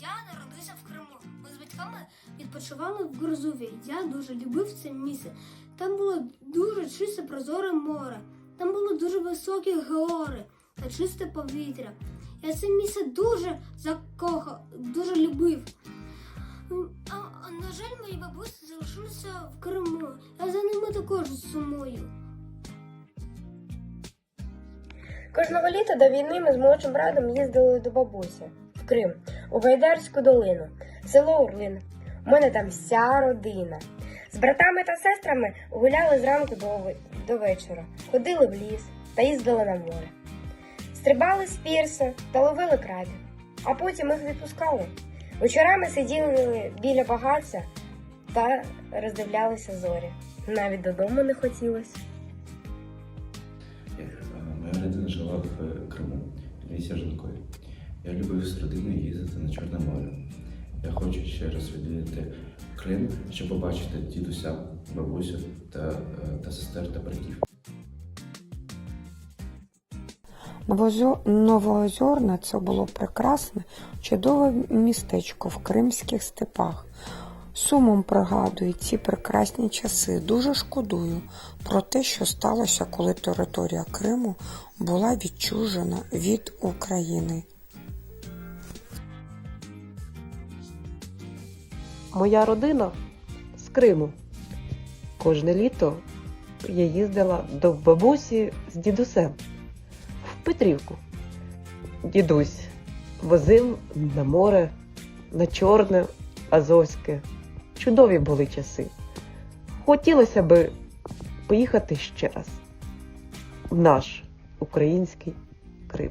Я народився в Криму. Ми з батьками відпочивали в Грузові. Я дуже любив це місце. Там було дуже чисте прозоре море. Там були дуже високі гори та чисте повітря. Я це місце дуже закохав, дуже любив. А, а на жаль, мої бабусі залишилися в Криму. Я за ними також сумую. Кожного літа до війни ми з молодшим братом їздили до бабусі в Крим, у Гайдарську долину, село Урлин. У мене там вся родина. З братами та сестрами гуляли зранку до, до вечора, ходили в ліс та їздили на море. Стрибали з пірса та ловили крабів, а потім їх відпускали. Вечорами сиділи біля багаття та роздивлялися зорі. Навіть додому не хотілося. Моя родина жила в е, Криму, лісі Жанкої. Я любив з родиною їздити на Чорне море. Я хочу ще раз відвідати Крим, щоб побачити дідуся, бабусю та, е, та сестер та братів. Новоозерне це було прекрасне, чудове містечко в кримських степах. Сумом пригадую ці прекрасні часи. Дуже шкодую про те, що сталося, коли територія Криму була відчужена від України. Моя родина з Криму. Кожне літо я їздила до бабусі з дідусем в Петрівку. Дідусь возив на море, на Чорне, Азовське. Чудові були часи. Хотілося би поїхати ще раз в наш український Крим.